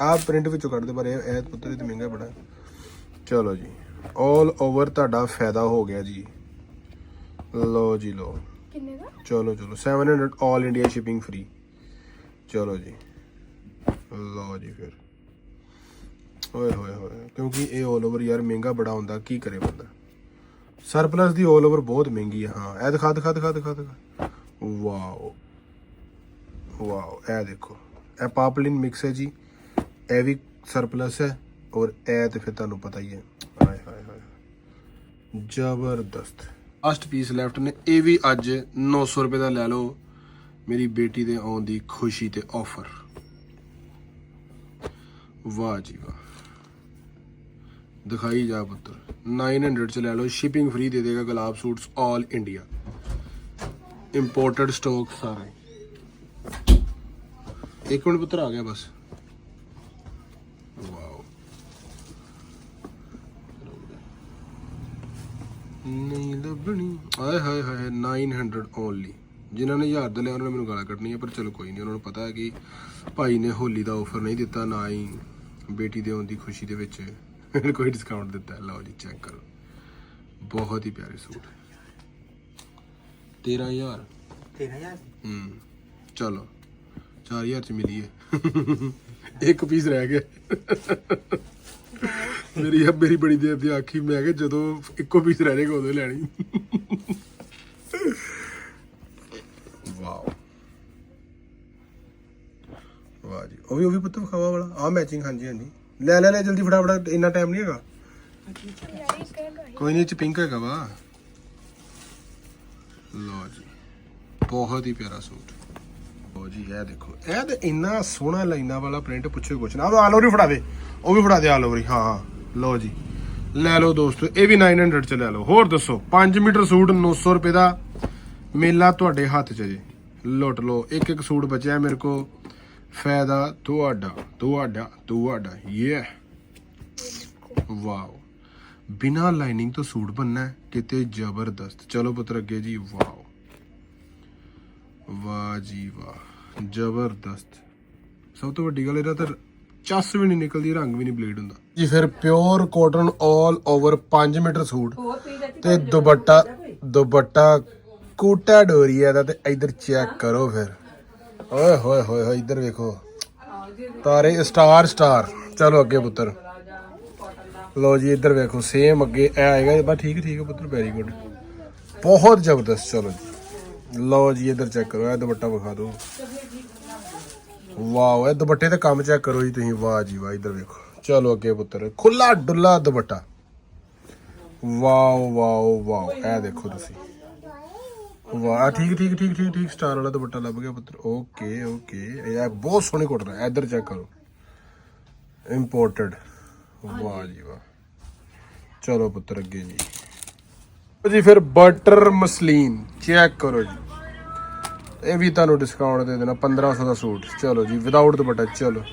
ਆਹ ਪ੍ਰਿੰਟ ਵਿੱਚੋਂ ਕੱਢ ਦੇ ਪਰ ਇਹ ਇਹ ਪੁੱਤਰ ਇਹ ਤੇ ਮਹਿੰਗਾ ਬੜਾ ਚਲੋ ਜੀ 올 ਓਵਰ ਤੁਹਾਡਾ ਫਾਇਦਾ ਹੋ ਗਿਆ ਜੀ ਲੋ ਜੀ ਲੋ ਕਿੰਨੇ ਦਾ ਚਲੋ ਚਲੋ 700 올 ਇੰਡੀਆ ਸ਼ਿਪਿੰਗ ਫ੍ਰੀ ਚਲੋ ਜੀ ਲਓ ਜੀ ਫਿਰ ਓਏ ਹੋਏ ਹੋਏ ਕਿਉਂਕਿ ਇਹ 올 ਓਵਰ ਯਾਰ ਮਹਿੰਗਾ ਬੜਾ ਹੁੰਦਾ ਕੀ ਕਰੇ ਬੰਦਾ ਸਰਪਲਸ ਦੀ 올 ਓਵਰ ਬਹੁਤ ਮਹਿੰਗੀ ਹੈ ਹਾਂ। ਇਹ ਦਿਖਾ ਦਿਖਾ ਦਿਖਾ ਦਿਖਾ ਦਿਖਾ। ਵਾਓ। ਵਾਓ, ਇਹ ਦੇਖੋ। ਇਹ ਪਾਪਲਿਨ ਮਿਕਸ ਹੈ ਜੀ। ਇਹ ਵੀ ਸਰਪਲਸ ਹੈ ਔਰ ਇਹ ਤੇ ਫਿਰ ਤੁਹਾਨੂੰ ਪਤਾ ਹੀ ਹੈ। ਹਾਏ ਹਾਏ ਹਾਏ ਜ਼ਬਰਦਸਤ। ਲਾਸਟ ਪੀਸ ਲੈਫਟ ਨੇ। ਇਹ ਵੀ ਅੱਜ 900 ਰੁਪਏ ਦਾ ਲੈ ਲਓ। ਮੇਰੀ ਬੇਟੀ ਦੇ ਆਉਣ ਦੀ ਖੁਸ਼ੀ ਤੇ ਆਫਰ ਵਾਹ ਜੀ ਵਾਹ। ਦਿਖਾਈ ਜਾ ਪੁੱਤਰ। 900 ਚ ਲੈ ਲਓ ਸ਼ਿਪਿੰਗ ਫ੍ਰੀ ਦੇ ਦੇਗਾ Gulab suits 올 India imported stock ਸਾਰਾ। ਇੱਕ ਮਿੰਟ ਪੁੱਤਰ, ਆ ਗਿਆ ਬਸ। ਵਾਓ ਨਹੀਂ ਲੱਭਣੀ ਆਏ ਹਾਏ ਹਾਏ 900 ਓਨਲੀ ਜਿਨ੍ਹਾਂ ਨੇ ਹਜ਼ਾਰ ਦਾ ਲਿਆ, ਉਹਨਾਂ ਨੇ ਮੈਨੂੰ ਗਾਲਾਂ ਕੱਢਣੀਆਂ, ਪਰ ਚਲੋ ਕੋਈ ਨਹੀਂ, ਉਹਨਾਂ ਨੂੰ ਪਤਾ ਹੈ ਕਿ ਭਾਈ ਨੇ ਹੋਲੀ ਦਾ ਆਫਰ ਨਹੀਂ ਦਿੱਤਾ, ਨਾ ਹੀ ਬੇਟੀ ਦੇ ਆਉਣ ਦੀ ਖੁਸ਼ੀ ਦੇ ਵਿੱਚ। ਕੋਈ ਡਿਸਕਾਊਂਟ ਦਿੱਤਾ। ਲਓ ਜੀ ਚੈੱਕ ਕਰੋ। ਬਹੁਤ ਹੀ ਪਿਆਰੇ ਸੂਟ 13000 13000 ਹੂੰ। ਚਲੋ 4000 ਚ ਮਿਲੀ ਹੈ ਇੱਕ ਪੀਸ ਰਹਿ ਗਿਆ। ਮੇਰੀ ਆ ਮੇਰੀ ਬੜੀ ਦੇਰ ਦੀ ਆਖੀ ਮੈਂ ਕਿ ਜਦੋਂ ਇੱਕੋ ਪੀਸ ਰਹਿ ਜਾਏਗਾ ਉਦੋਂ ਲੈਣੀ। ਵਾਓ। ਵਾਹ ਜੀ। ਉਹ ਵੀ ਉਹ ਵੀ ਪੁੱਤ ਖਾਵਾ ਵਾਲਾ। ਆ ਮੈਚਿੰਗ ਹਾਂਜੀ ਹਾਂਜੀ। ਲੈ ਲੈ ਲੈ, ਜਲਦੀ ਫਟਾਫਟ, ਇੰਨਾ ਟਾਈਮ ਨਹੀਂ ਹੈਗਾ। ਕੋਈ ਨਹੀਂ ਇਹ ਚ ਪਿੰਕ ਹੈਗਾ ਵਾ। ਲੋ ਜੀ, ਬਹੁਤ ਹੀ ਪਿਆਰਾ ਸੂਟ। ਲਓ ਜੀ, ਇਹ ਦੇਖੋ, ਇਹ ਤੇ ਇੰਨਾ ਸੋਹਣਾ ਲਾਈਨਾਂ ਵਾਲਾ ਪ੍ਰਿੰਟ ਪੁੱਛੋ ਕੁਛ ਨਾ। ਆਲ ਓਵਰ ਹੀ ਉਹ ਵੀ ਫੜਾ ਦੇ ਆਲ ਓਵਰ ਹਾਂ ਲਓ ਜੀ। ਲੈ ਲਓ ਦੋਸਤੋ, ਇਹ ਵੀ 900 ਚ ਲੈ ਲਓ। ਹੋਰ ਦੱਸੋ 5 ਮੀਟਰ ਸੂਟ 900 ਰੁਪਏ ਦਾ ਮੇਲਾ ਤੁਹਾਡੇ ਹੱਥ 'ਚ ਜੇ। ਲੁੱਟ ਲਓ ਇੱਕ ਇੱਕ ਸੂਟ ਬਚਿਆ ਮੇਰੇ ਕੋ ਫਾਇਦਾ ਤੁਹਾਡਾ ਤੁਹਾਡਾ ਤੁਹਾਡਾ ਯੇ ਵਾਓ। ਬਿਨਾ ਲਾਈਨਿੰਗ ਤੋਂ ਸੂਟ ਬੰਨਣਾ ਕਿਤੇ ਜ਼ਬਰਦਸਤ। ਚਲੋ ਪੁੱਤਰ ਅੱਗੇ ਜੀ ਵਾਓ। ਵਾਹ ਜੀ ਵਾਹ। ਜ਼ਬਰਦਸਤ। ਸਭ ਤੋਂ ਵੱਡੀ ਗੱਲ ਇਹਦਾ ਤਾਂ ਚੱਸ ਵੀ ਨਹੀਂ ਨਿਕਲਦੀ ਰੰਗ ਵੀ ਨਹੀਂ ਬਲੀਡ ਹੁੰਦਾ। ਜੀ ਫਿਰ pure cotton 올 over 5 metre suit. ਤੇ ਦੁਪੱਟਾ ਦੁਪੱਟਾ ਕੋਟਾ ਡੋਰੀਆ ਦਾ ਤੇ ਇਧਰ ਚੈੱਕ ਕਰੋ ਫਿਰ। ਓਏ ਹੋਏ ਹੋਏ ਹੋਏ, ਇੱਧਰ ਵੇਖੋ। ਤਾਰੇ, ਸਟਾਰ ਸਟਾਰ। ਚਲੋ ਅੱਗੇ ਪੁੱਤਰ। ਲੋ ਜੀ, ਇੱਧਰ ਵੇਖੋ ਸੇਮ ਅੱਗੇ, ਇਹ ਆਏਗਾ। ਬਸ ਠੀਕ ਠੀਕ ਪੁੱਤਰ ਵੈਰੀ ਗੁੱਡ ਬਹੁਤ ਜ਼ਬਰਦਸਤ, ਚਲੋ ਜੀ। ਲਓ ਜੀ, ਇੱਧਰ ਚੈੱਕ ਕਰੋ, ਇਹ ਦੁਪੱਟਾ ਵਿਖਾ ਦਿਓ। ਵਾਓ ਇਹ ਦੁਪੱਟੇ ਤੇ ਕੰਮ ਚੈੱਕ ਕਰੋ ਜੀ ਤੁਸੀਂ। ਵਾਹ ਜੀ ਵਾਹ, ਇੱਧਰ ਵੇਖੋ। ਚਲੋ ਅੱਗੇ ਪੁੱਤਰ, ਖੁੱਲਾ ਡੁੱਲਾ ਦੁਪੱਟਾ। ਵਾਓ ਵਾਓ ਵਾਓ ਇਹ ਦੇਖੋ ਤੁਸੀਂ। ਵਾਹ ਠੀਕ ਠੀਕ ਠੀਕ ਠੀਕ ਠੀਕ, ਸਟਾਰ ਵਾਲਾ ਦੁਪੱਟਾ ਲੱਭ ਗਿਆ ਪੁੱਤਰ। Okay okay. ਇਹ ਬਹੁਤ ਸੋਹਣੀ ਕੋਟ ਹੈ ਇੱਧਰ ਚੈੱਕ ਕਰੋ। ਇੰਪੋਰਟਡ ਵਾਹ ਜੀ ਵਾਹ। ਚਲੋ ਪੁੱਤਰ, ਅੱਗੇ ਜੀ। ਜੀ ਫਿਰ ਬਟਰ ਮਸਲੀਨ ਚੈੱਕ ਕਰੋ ਜੀ। ਇਹ ਵੀ ਤੁਹਾਨੂੰ ਡਿਸਕਾਊਂਟ ਦੇ ਦੇਣਾ 1500 ਦਾ ਸੂਟ। ਚਲੋ ਜੀ ਵਿਦਆਊਟ ਦੁਪੱਟਾ, ਚਲੋ।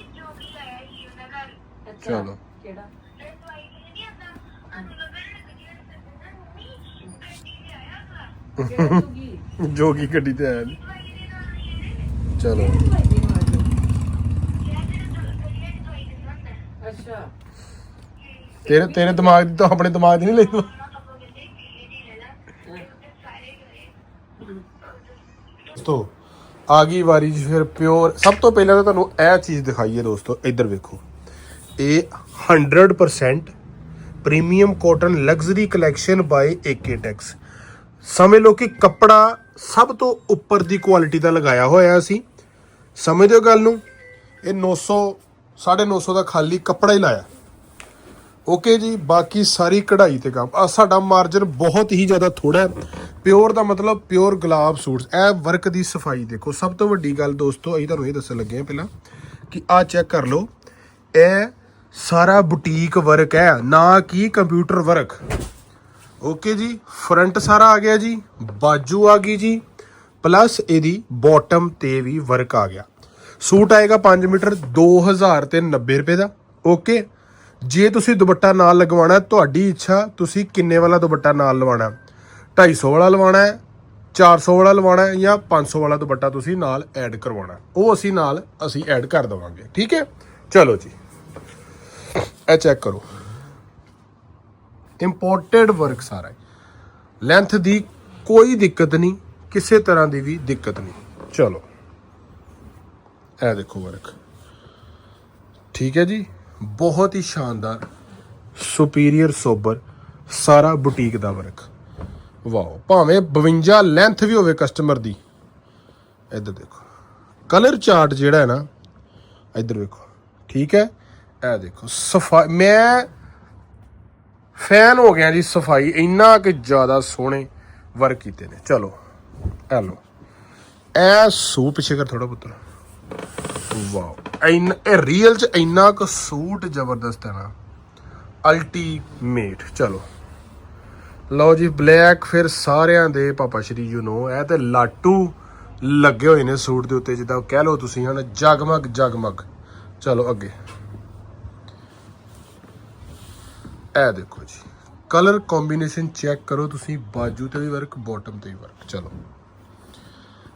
ਚਲੋ। ਜੋਗੀ ਗੱਡੀ ਤੇ ਆਇਆ। ਚਲੋ। ਅੱਛਾ। ਤੇਰੇ ਤੇਰੇ ਦਿਮਾਗ ਦੀ ਤਾਂ ਆਪਣੇ ਦਿਮਾਗ ਦੀ ਨਹੀਂ ਲਈ। ਦੋਸਤੋ ਆ ਗਈ ਵਾਰੀ ਜੀ ਫਿਰ ਪਿਓਰ। ਸਭ ਤੋਂ ਪਹਿਲਾਂ ਤਾਂ ਤੁਹਾਨੂੰ ਇਹ ਚੀਜ਼ ਦਿਖਾਈਏ ਦੋਸਤੋ ਇੱਧਰ ਵੇਖੋ। ਇਹ 100% premium cotton luxury collection by AK tex ਸਮਝ ਲਓ ਕਿ ਕੱਪੜਾ ਸਭ ਤੋਂ ਉੱਪਰ ਦੀ ਕੁਆਲਿਟੀ ਦਾ ਲਗਾਇਆ ਹੋਇਆ ਅਸੀਂ ਸਮਝਦੇ ਹੋ ਗੱਲ ਨੂੰ? ਇਹ 900 950 ਦਾ ਖਾਲੀ ਕੱਪੜਾ ਹੀ ਲਾਇਆ। ਓਕੇ ਜੀ, ਬਾਕੀ ਸਾਰੀ ਕਢਾਈ ਤੇ ਕੰਮ। ਆ ਸਾਡਾ ਮਾਰਜਨ ਬਹੁਤ ਹੀ ਜ਼ਿਆਦਾ ਥੋੜਾ ਹੈ। ਪਿਓਰ ਦਾ ਮਤਲਬ ਪਿਓਰ ਗੁਲਾਬ ਸੂਟਸ ਇਹ ਵਰਕ ਦੀ ਸਫ਼ਾਈ ਦੇਖੋ। ਸਭ ਤੋਂ ਵੱਡੀ ਗੱਲ ਦੋਸਤੋ, ਅਸੀਂ ਤੁਹਾਨੂੰ ਇਹ ਦੱਸਣ ਲੱਗੇ ਹਾਂ ਪਹਿਲਾਂ ਕਿ ਆ ਚੈੱਕ ਕਰ ਲਓ। ਇਹ ਸਾਰਾ ਬੁਟੀਕ ਵਰਕ ਹੈ, ਨਾ ਕਿ ਕੰਪਿਊਟਰ ਵਰਕ ਓਕੇ ਜੀ ਫਰੰਟ ਸਾਰਾ ਆ ਗਿਆ ਜੀ, ਬਾਜੂ ਆ ਗਈ ਜੀ ਪਲੱਸ ਇਹਦੀ ਬਾਟਮ ਤੇ ਵੀ ਵਰਕ ਆ ਗਿਆ। ਸੂਟ ਆਏਗਾ 5 ਮੀਟਰ 2000 ਤੇ 90 ਰੁਪਏ ਦਾ। ਓਕੇ ਜੇ ਤੁਸੀਂ ਦੁਪੱਟਾ ਨਾਲ ਲਗਵਾਉਣਾ, ਤੁਹਾਡੀ ਇੱਛਾ, ਤੁਸੀਂ ਕਿੰਨੇ ਵਾਲਾ ਦੁਪੱਟਾ ਨਾਲ ਲਵਾਉਣਾ? 250 ਵਾਲਾ ਲਵਾਉਣਾ ਹੈ 400 ਵਾਲਾ ਲਵਾਉਣਾ ਹੈ ਜਾਂ 500 ਵਾਲਾ ਦੁਪੱਟਾ ਤੁਸੀਂ ਨਾਲ ਐਡ ਕਰਵਾਉਣਾ ਉਹ ਅਸੀਂ ਨਾਲ, ਅਸੀਂ ਐਡ ਕਰ ਦਵਾਂਗੇ, ਠੀਕ ਹੈ? ਚਲੋ ਜੀ, ਇਹ ਚੈੱਕ ਕਰੋ। ਇੰਪੋਰਟਡ ਵਰਕ ਸਾਰਾ ਲੈਂਥ ਦੀ ਕੋਈ ਦਿੱਕਤ ਨਹੀਂ, ਕਿਸੇ ਤਰ੍ਹਾਂ ਦੀ ਵੀ ਦਿੱਕਤ ਨਹੀਂ। ਚਲੋ, ਇਹ ਦੇਖੋ ਵਰਕ ਠੀਕ ਹੈ ਜੀ? ਬਹੁਤ ਹੀ ਸ਼ਾਨਦਾਰ ਸੁਪੀਰੀਅਰ ਸੋਬਰ ਸਾਰਾ ਬੁਟੀਕ ਦਾ ਵਰਕ ਵਾਓ, ਭਾਵੇਂ 52 ਲੈਂਥ ਵੀ ਹੋਵੇ ਕਸਟਮਰ ਦੀ। ਇੱਧਰ ਦੇਖੋ। ਕਲਰ ਚਾਰਟ ਜਿਹੜਾ ਹੈ ਨਾ, ਇੱਧਰ ਵੇਖੋ। ਠੀਕ ਹੈ? ਇਹ ਦੇਖੋ। ਸਫ਼ਾਈ ਮੈਂ ਫੈਨ ਹੋ ਗਿਆ ਜੀ ਸਫ਼ਾਈ, ਇੰਨਾ ਕਿ ਜ਼ਿਆਦਾ ਸੋਹਣੇ ਵਰਕ ਕੀਤੇ ਨੇ। ਚਲੋ, ਇਹ ਲਓ। ਇਹ ਸੂ ਪਿੱਛੇ ਕਰ ਥੋੜਾ ਪੁੱਤਰ। ਵਾਓ, ਇੰਨਾ, ਇਹ ਰੀਅਲ ਚ ਇੰਨਾ ਕੁ ਸੂਟ ਜ਼ਬਰਦਸਤ ਹੈ ਨਾ। ਅਲਟੀਮੇਟ ਚਲੋ। ਲਓ ਜੀ ਬਲੈਕ ਫਿਰ ਸਾਰਿਆਂ ਦੇ, ਪਾਪਾ ਸ਼੍ਰੀ ਯੂ ਨੋ ਇਹ ਤੇ ਲਾਟੂ ਲੱਗੇ ਹੋਏ ਨੇ ਸੂਟ ਦੇ ਉੱਤੇ, ਜਿੱਦਾਂ ਕਹਿ ਲਓ ਤੁਸੀਂ, ਹਨ ਜਗਮਗ ਜਗਮਗ ਚਲੋ, ਅੱਗੇ। ਇਹ ਦੇਖੋ ਜੀ। ਕਲਰ ਕੰਬੀਨੇਸ਼ਨ ਚੈੱਕ ਕਰੋ ਤੁਸੀਂ, ਬਾਜੂ ਤੇ ਵੀ ਵਰਕ ਬਾਟਮ ਤੇ ਵੀ ਵਰਕ ਚਲੋ।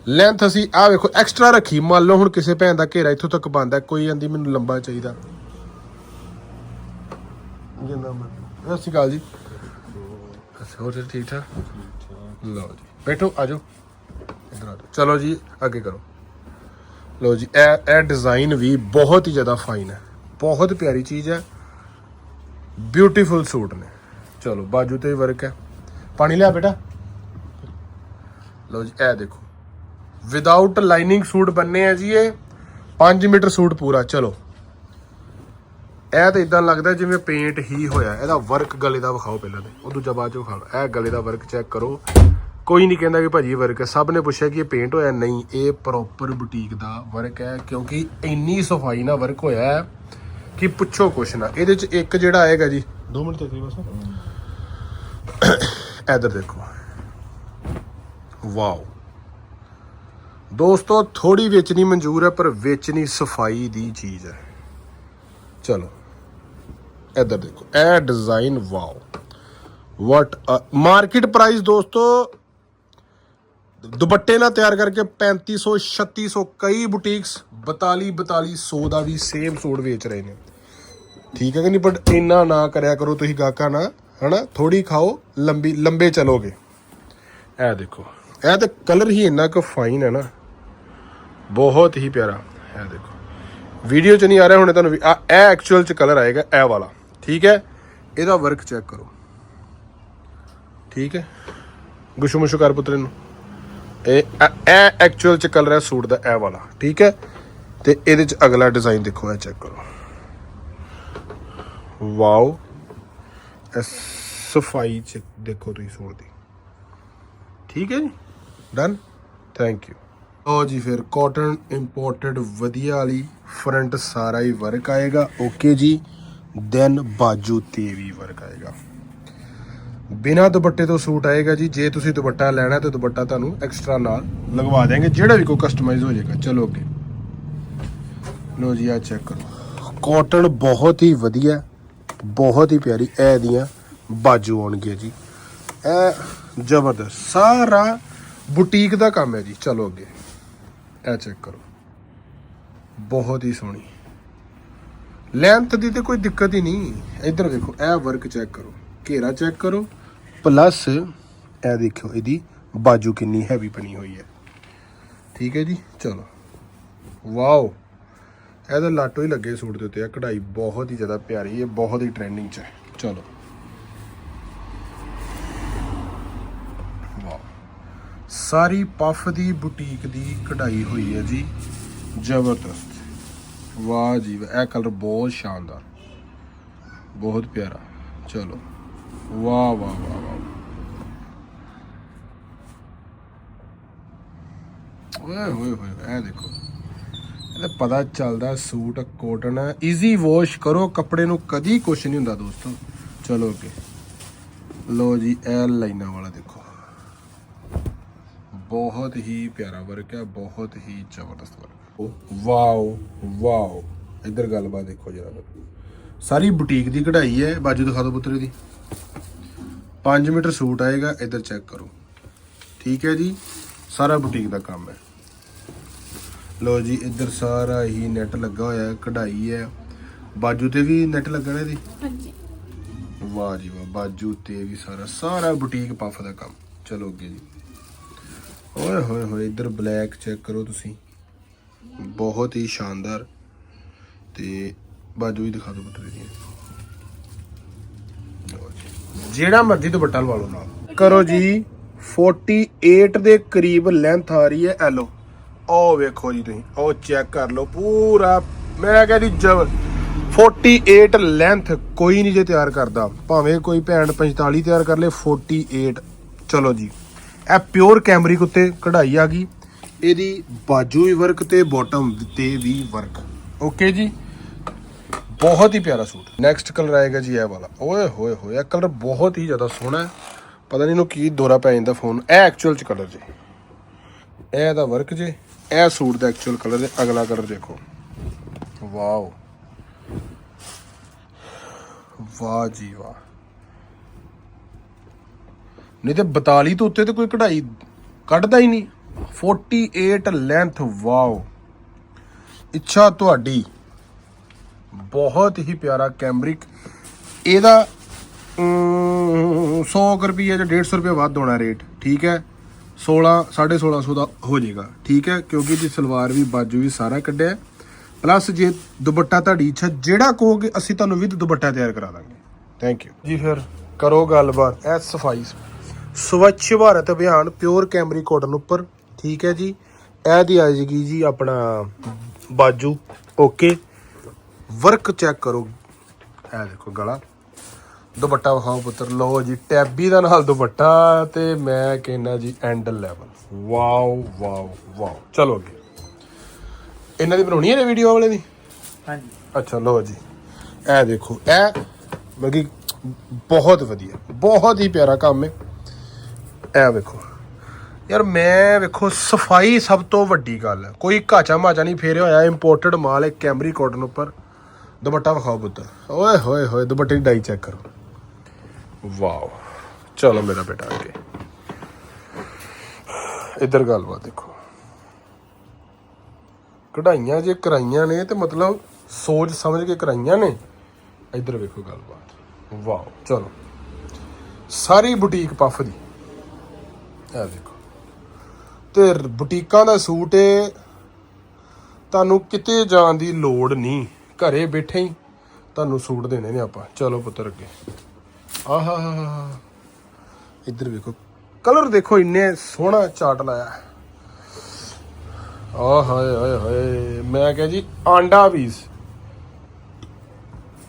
ਲੈਂਥ ਅਸੀਂ ਆ ਵੇਖੋ ਐਕਸਟਰਾ ਰੱਖੀ। ਮੰਨ ਲਓ ਹੁਣ ਕਿਸੇ ਭੈਣ ਦਾ ਘੇਰਾ ਇੱਥੋਂ ਤੱਕ ਬੰਦਾ ਕੋਈ ਜਾਂਦੀ ਮੈਨੂੰ ਲੰਬਾ ਚਾਹੀਦਾ। ਜਿੰਨਾ ਮੈਂ ਸਤਿ ਸ਼੍ਰੀ ਅਕਾਲ ਜੀ। ਹੋਰ ਜੀ ਠੀਕ ਠਾਕ? ਲਓ ਜੀ। ਬੈਠੋ ਆਜੋ ਇਧਰ ਆਜੋ ਚਲੋ ਜੀ, ਅੱਗੇ ਕਰੋ। ਲਓ ਜੀ, ਇਹ ਇਹ ਡਿਜ਼ਾਈਨ ਵੀ ਬਹੁਤ ਹੀ ਜ਼ਿਆਦਾ ਫਾਈਨ ਹੈ। ਬਹੁਤ ਪਿਆਰੀ ਚੀਜ਼ ਹੈ। ਬਿਊਟੀਫੁਲ ਸੂਟ ਨੇ। ਚਲੋ, ਬਾਜੂ ਤੇ ਵਰਕ ਹੈ। ਪਾਣੀ ਲਿਆ ਬੇਟਾ। ਲਓ ਜੀ, ਇਹ ਦੇਖੋ। ਵਿਦਆਊਟ ਲਾਈਨਿੰਗ ਸੂਟ ਬੰਨੇ ਆ ਜੀ ਇਹ। 5 ਮੀਟਰ ਸੂਟ ਪੂਰਾ, ਚਲੋ। ਇਹ ਤਾਂ ਇਦਾਂ ਲੱਗਦਾ ਜਿਵੇਂ ਪੇਂਟ ਹੀ ਹੋਇਆ। ਇਹਦਾ ਵਰਕ ਗਲੇ ਦਾ ਵਿਖਾਓ ਪਹਿਲਾਂ ਤੇ। ਉਹ ਦੂਜਾ ਬਾਅਦ ਚ ਵਿਖਾਓ ਇਹ ਗਲੇ ਦਾ ਵਰਕ ਚੈੱਕ ਕਰੋ। ਕੋਈ ਨਹੀਂ ਕਹਿੰਦਾ ਕਿ ਭਾਜੀ ਵਰਕ ਹੈ। ਸਭ ਨੇ ਪੁੱਛਿਆ ਕਿ ਇਹ ਪੇਂਟ ਹੋਇਆ? ਨਹੀਂ, ਇਹ ਪ੍ਰੋਪਰ ਬੁਟੀਕ ਦਾ ਵਰਕ ਹੈ। ਕਿਉਂਕਿ ਇੰਨੀ ਸਫ਼ਾਈ ਨਾਲ ਵਰਕ ਹੋਇਆ ਹੈ। ਕਿ ਪੁੱਛੋ ਕੁਛ ਨਾ। ਇਹਦੇ ਚ ਇੱਕ ਜਿਹੜਾ ਆਏਗਾ ਜੀ। 2 ਮਿੰਟ ਤੱਕ ਬਸ ਇਧਰ ਦੇਖੋ। ਵਾਓ। ਦੋਸਤੋ ਥੋੜੀ ਵੇਚਣੀ ਮਨਜ਼ੂਰ ਹੈ ਪਰ ਵੇਚਣੀ ਸਫ਼ਾਈ ਦੀ ਚੀਜ਼ ਹੈ। ਚਲੋ। ਇਧਰ ਦੇਖੋ। ਇਹ design wow. What market price ਦੋਸਤੋ ਦੁਪੱਟੇ ਨਾਲ ਤਿਆਰ ਕਰਕੇ 3500 3600 ਕਈ ਬੁਟੀਕਸ 42 4200 ਦਾ ਵੀ ਸੇਮ ਸੂਟ ਵੇਚ ਰਹੇ ਨੇ। ਠੀਕ ਹੈ ਕਿ ਨਹੀਂ? ਬਟ ਇੰਨਾ ਨਾ ਕਰਿਆ ਕਰੋ ਤੁਸੀਂ ਗਾਹਕਾਂ ਨਾ ਹਨਾ? ਥੋੜੀ ਖਾਓ, ਲੰਬੀ, ਲੰਬੇ ਚਲੋਗੇ। ਇਹ ਦੇਖੋ, ਇਹ ਤਾਂ ਕਲਰ ਹੀ ਇੰਨਾ ਕੁ ਫਾਈਨ ਹੈ ਨਾ। ਬਹੁਤ ਹੀ ਪਿਆਰਾ। ਇਹ ਦੇਖੋ। ਵੀਡੀਓ ਚ ਨਹੀਂ ਆ ਰਿਹਾ, ਹੁਣ ਤੁਹਾਨੂੰ ਇਹ ਐਕਚੁਅਲ ਚ ਕਲਰ ਆਏਗਾ, ਇਹ ਵਾਲਾ। ਠੀਕ ਹੈ? ਇਹਦਾ ਵਰਕ ਚੈੱਕ ਕਰੋ। ਠੀਕ ਹੈ? ਗੁਸ਼ੂ ਮੁਸ਼ੂ ਕਰ ਪੁੱਤਰੇ ਨੂੰ। ਇਹ ਇਹ- ਐਕਚੁਅਲ ਚ ਕਲਰ ਹੈ ਸੂਟ ਦਾ, ਇਹ ਵਾਲਾ, ਠੀਕ ਹੈ? ਤੇ ਇਹਦੇ ਚ ਅਗਲਾ ਡਿਜ਼ਾਈਨ ਦੇਖੋ, ਇਹ ਚੈੱਕ ਕਰੋ। ਵਾਓ ਸਫ਼ਾਈ ਚ ਦੇਖੋ ਤੁਸੀਂ ਸੂਟ ਦੀ। ਠੀਕ ਹੈ ਜੀ? ਡਨ ਥੈਂਕ ਯੂ ਲਓ ਜੀ ਫਿਰ ਕਾਟਨ ਇੰਪੋਰਟਡ ਵਧੀਆ ਵਾਲੀ ਫਰੰਟ ਸਾਰਾ ਹੀ ਵਰਕ ਆਏਗਾ ਓਕੇ ਜੀ? ਦੈਨ ਬਾਜੂ ਤੇ ਵੀ ਵਰਕ ਆਏਗਾ। ਬਿਨਾ ਦੁਪੱਟੇ ਤੋਂ ਸੂਟ ਆਏਗਾ ਜੀ, ਜੇ ਤੁਸੀਂ ਦੁਪੱਟਾ ਲੈਣਾ ਤੇ ਦੁਪੱਟਾ ਤੁਹਾਨੂੰ ਐਕਸਟਰਾ ਨਾਲ ਲਗਵਾ ਦੇਾਂਗੇ ਜਿਹੜਾ ਵੀ ਕੋਈ ਕਸਟਮਾਈਜ਼ ਹੋ ਜਾਏਗਾ। ਚਲੋ ਅੱਗੇ। ਲੋ ਜੀ ਆ ਚੈੱਕ ਕਰੋ। ਕਾਟਨ ਬਹੁਤ ਹੀ ਵਧੀਆ, ਬਹੁਤ ਹੀ ਪਿਆਰੀ, ਇਹ ਦੀਆਂ ਬਾਜੂ ਆਉਣਗੀਆਂ ਜੀ। ਇਹ ਜ਼ਬਰਦਸਤ, ਸਾਰਾ ਬੁਟੀਕ ਦਾ ਕੰਮ ਹੈ ਜੀ। ਚਲੋ ਅੱਗੇ। ਇਹ ਚੈੱਕ ਕਰੋ। ਬਹੁਤ ਹੀ ਸੋਹਣੀ। ਲੈਂਥ ਦੀ ਤੇ ਕੋਈ ਦਿੱਕਤ ਹੀ ਨਹੀਂ। ਇੱਧਰ ਵੇਖੋ, ਇਹ ਵਰਕ ਚੈੱਕ ਕਰੋ। ਘੇਰਾ ਚੈੱਕ ਕਰੋ। ਪਲੱਸ ਇਹ ਦੇਖੋ ਇਹਦੀ ਬਾਜੂ ਕਿੰਨੀ ਹੈਵੀ ਬਣੀ ਹੋਈ ਹੈ। ਠੀਕ ਹੈ ਜੀ? ਚਲੋ। ਵਾਓ ਇਹਦਾ ਲਾਟੋ ਹੀ ਲੱਗੇ ਸੂਟ ਦੇ ਉੱਤੇ। ਆ ਕਢਾਈ ਬਹੁਤ ਹੀ ਜ਼ਿਆਦਾ ਪਿਆਰੀ ਹੈ ਬਹੁਤ ਹੀ ਟ੍ਰੈਂਡਿੰਗ 'ਚ ਹੈ। ਚਲੋ। ਵਾਓ ਸਾਰੀ ਪਫ ਦੀ ਬੁਟੀਕ ਦੀ ਕਢਾਈ ਹੋਈ ਹੈ ਜੀ। ਜ਼ਬਰਦਸਤ। ਵਾਹ ਜੀ ਵਾਹ, ਇਹ ਕਲਰ ਬਹੁਤ ਸ਼ਾਨਦਾਰ। ਬਹੁਤ ਪਿਆਰਾ। ਚਲੋ। ਵਾਹ ਵਾਹ ਵਾਹ ਵਾਹ ਓਏ ਹੋਏ ਹੋਏ ਇਹ ਦੇਖੋ। ਇਹਦਾ ਪਤਾ ਚੱਲਦਾ ਸੂਟ ਕੋਟਨ ਹੈ। ਈਜ਼ੀ ਵਾਸ਼ ਕਰੋ, ਕੱਪੜੇ ਨੂੰ ਕਦੀ ਕੁਛ ਨਹੀਂ ਹੁੰਦਾ ਦੋਸਤੋ। ਚਲੋ ਅੱਗੇ। ਲੋ ਜੀ, ਇਹ ਲਾਈਨਾਂ ਵਾਲਾ ਦੇਖੋ। ਬਹੁਤ ਹੀ ਪਿਆਰਾ ਵਰਕ ਹੈ, ਬਹੁਤ ਹੀ ਜ਼ਬਰਦਸਤ ਵਰਕ ਵਾਓ ਵਾਓ। ਇੱਧਰ ਗੱਲਬਾਤ ਦੇਖੋ ਜਰਾ। ਸਾਰੀ ਬੁਟੀਕ ਦੀ ਕਢਾਈ ਹੈ, ਬਾਜੂ ਦਿਖਾ ਦਿਓ ਪੁੱਤਰੇ ਦੀ। 5 ਮੀਟਰ ਸੂਟ ਆਏਗਾ, ਇੱਧਰ ਚੈੱਕ ਕਰੋ। ਠੀਕ ਹੈ ਜੀ, ਸਾਰਾ ਬੁਟੀਕ ਦਾ ਕੰਮ ਹੈ। ਲੋ ਜੀ ਇੱਧਰ ਸਾਰਾ ਹੀ ਨੈਟ ਲੱਗਾ ਹੋਇਆ ਹੈ ਕਢਾਈ ਹੈ। ਬਾਜੂ ਤੇ ਵੀ ਨੈਟ ਲੱਗਣਾ ਇਹਦੀ? ਹਾਂਜੀ। ਵਾਹ ਜੀ ਵਾਹ ਬਾਜੂ ਤੇ ਵੀ ਸਾਰਾ ਸਾਰਾ ਬੁਟੀਕ ਪਫ ਦਾ ਕੰਮ। ਚਲੋ ਅੱਗੇ ਜੀ। ਓਏ ਹੋਏ ਹੋਏ ਇੱਧਰ ਬਲੈਕ ਚੈੱਕ ਕਰੋ ਤੁਸੀਂ। ਬਹੁਤ ਹੀ ਸ਼ਾਨਦਾਰ। ਤੇ ਬਾਜੂ ਵੀ ਦਿਖਾ ਦਿਓ ਬਟਰੇ ਦੀ। ਜਿਹੜਾ ਮਰਜ਼ੀ ਦੁਪੱਟਾ ਲਵਾ ਲਓ ਨਾਲ। ਕਰੋ ਜੀ 48 ਦੇ ਕਰੀਬ ਲੈਂਥ ਆ ਰਹੀ ਹੈ ਐਲੋ ਉਹ ਵੇਖੋ ਜੀ ਤੁਸੀਂ ਉਹ ਚੈੱਕ ਕਰ ਲਓ ਪੂਰਾ, ਮੈਂ ਕਹਿੰਦੀ ਜਬਰ 48 ਲੈਂਥ ਕੋਈ ਨਹੀਂ ਜੇ ਤਿਆਰ ਕਰਦਾ। ਭਾਵੇਂ ਕੋਈ ਭੈਣ 45 ਤਿਆਰ ਕਰ ਲੇ 48 ਚਲੋ ਜੀ, ਇਹ ਪਿਓਰ ਕੈਮਰਿਕ ਉੱਤੇ ਕਢਾਈ ਆ ਗਈ। ਇਹਦੀ ਬਾਜੂ ਵੀ ਵਰਕ ਤੇ ਬਾਟਮ ਤੇ ਵੀ ਵਰਕ ਓਕੇ ਜੀ? ਬਹੁਤ ਹੀ ਪਿਆਰਾ ਸੂਟ। ਨੈਕਸਟ ਕਲਰ ਆਏਗਾ ਜੀ ਇਹ ਵਾਲਾ। ਓਏ ਹੋਏ ਹੋਏ, ਇਹ ਕਲਰ ਬਹੁਤ ਹੀ ਜ਼ਿਆਦਾ ਸੋਹਣਾ ਹੈ। ਪਤਾ ਨਹੀਂ ਇਹਨੂੰ ਕੀ ਦੋਰਾ ਪੈ ਜਾਂਦਾ ਫੋਨ ਇਹ ਐਕਚੁਅਲ ਚ ਕਲਰ ਜੇ। ਇਹ ਇਹਦਾ ਵਰਕ ਜੇ। ਇਹ ਸੂਟ ਦਾ ਐਕਚੁਅਲ ਕਲਰ ਜੇ ਅਗਲਾ ਕਲਰ ਦੇਖੋ। ਵਾਓ। ਵਾਹ ਜੀ ਵਾਹ। ਨਹੀਂ ਤੇ 42 ਤੋਂ ਉੱਤੇ ਤੇ ਕੋਈ ਕਢਾਈ ਕੱਢਦਾ ਹੀ ਨਹੀਂ। 48 ਲੈਂਥ ਵਾਓ। ਇੱਛਾ ਤੁਹਾਡੀ। ਬਹੁਤ ਹੀ ਪਿਆਰਾ ਕੈਮਰਿਕ ਇਹਦਾ 100 ਰੁਪਏ ਜਾਂ 150 ਰੁਪਏ ਵੱਧ ਹੋਣਾ ਰੇਟ ਠੀਕ ਹੈ? 16 1650 ਦਾ ਹੋ ਜਾਏਗਾ। ਠੀਕ ਹੈ? ਕਿਉਂਕਿ ਜੀ ਸਲਵਾਰ ਵੀ, ਬਾਜੂ ਵੀ ਸਾਰਾ ਕੱਢਿਆ ਪਲੱਸ ਜੇ ਦੁਪੱਟਾ ਤੁਹਾਡੀ ਇੱਛਾ, ਜਿਹੜਾ ਕਹੋਗੇ, ਅਸੀਂ ਤੁਹਾਨੂੰ ਵਿਦ ਦੁਪੱਟਾ ਤਿਆਰ ਕਰਾ ਦਾਂਗੇ। ਥੈਂਕ ਯੂ ਜੀ ਫਿਰ ਕਰੋ ਗੱਲਬਾਤ। ਐ ਸਫ਼ਾਈ। Swachh Bharat Abhiyan pure cambric cotton ਉੱਪਰ। ਠੀਕ ਹੈ ਜੀ? ਇਹ ਦੀ ਆ ਜਾਏਗੀ ਜੀ ਆਪਣਾ ਬਾਜੂ। ਓਕੇ ਵਰਕ ਚੈੱਕ ਕਰੋ। ਇਹ ਦੇਖੋ ਗਲਾ। ਦੁਪੱਟਾ ਵਿਖਾਓ ਪੁੱਤਰ। ਲਓ ਜੀ ਟੈਬੀ ਦਾ ਨਾਲ ਦੁਪੱਟਾ ਤੇ ਮੈਂ ਕਹਿੰਦਾ ਜੀ end level. Wow wow wow. ਚਲੋ ਅੱਗੇ। ਇਹਨਾਂ ਦੀ ਬਣਾਉਣੀ ਹੈ ਨੇ ਵੀਡੀਓ ਵਾਲੇ ਦੀ? ਹਾਂਜੀ। ਅੱਛਾ ਲਓ ਜੀ। ਇਹ ਦੇਖੋ ਇਹ ਮਤਲਬ ਕਿ ਬਹੁਤ ਵਧੀਆ ਬਹੁਤ ਹੀ ਪਿਆਰਾ ਕੰਮ ਹੈ। ਇਹ ਵੇਖੋ। ਯਾਰ ਮੈਂ ਵੇਖੋ ਸਫ਼ਾਈ ਸਭ ਤੋਂ ਵੱਡੀ ਗੱਲ ਹੈ। ਕੋਈ ਘਾਚਾ ਮਾਚਾ ਨਹੀਂ ਫੇਰਿਆ ਹੋਇਆ ਇੰਪੋਰਟਡ ਮਾਲ ਹੈ ਕੈਮਰੀ ਕਾਟਨ ਉੱਪਰ। ਦੁਪੱਟਾ ਵਿਖਾਓ ਪੁੱਤਰ। ਓਏ ਹੋਏ ਹੋਏ ਦੁਪੱਟੇ ਦੀ ਡਾਈ ਚੈੱਕ ਕਰੋ। ਵਾਓ। ਚਲੋ ਮੇਰਾ ਬੇਟਾ ਅੱਗੇ। ਇੱਧਰ ਗੱਲਬਾਤ ਦੇਖੋ। ਕਢਾਈਆਂ ਜੇ ਕਰਾਈਆਂ ਨੇ ਤੇ ਮਤਲਬ ਸੋਚ ਸਮਝ ਕੇ ਕਰਾਈਆਂ ਨੇ, ਇੱਧਰ ਵੇਖੋ ਗੱਲਬਾਤ। ਵਾਓ, ਚਲੋ। ਸਾਰੀ ਬੁਟੀਕ ਪਫ ਦੀ। ਇਹ ਦੇਖੋ। ਤੇ ਬੁਟੀਕਾਂ ਦਾ ਸੂਟ ਏ, ਤੁਹਾਨੂੰ ਕਿਤੇ ਜਾਣ ਦੀ ਲੋੜ ਨਹੀਂ। ਘਰੇ ਬੈਠੇ ਹੀ ਤੁਹਾਨੂੰ ਸੂਟ ਦੇਣੇ ਨੇ ਆਪਾਂ। ਚਲੋ ਪੁੱਤਰ ਅੱਗੇ। ਆਹਾ, ਹਾ ਹਾ ਇੱਧਰ ਵੇਖੋ। ਕਲਰ ਦੇਖੋ, ਇੰਨੇ ਸੋਹਣਾ ਚਾਟ ਲਾਇਆ ਆ ਹਾਏ ਹਾਏ ਹਾਏ। ਮੈਂ ਕਿਹਾ ਜੀ, ਆਂਡਾ ਵੀਸ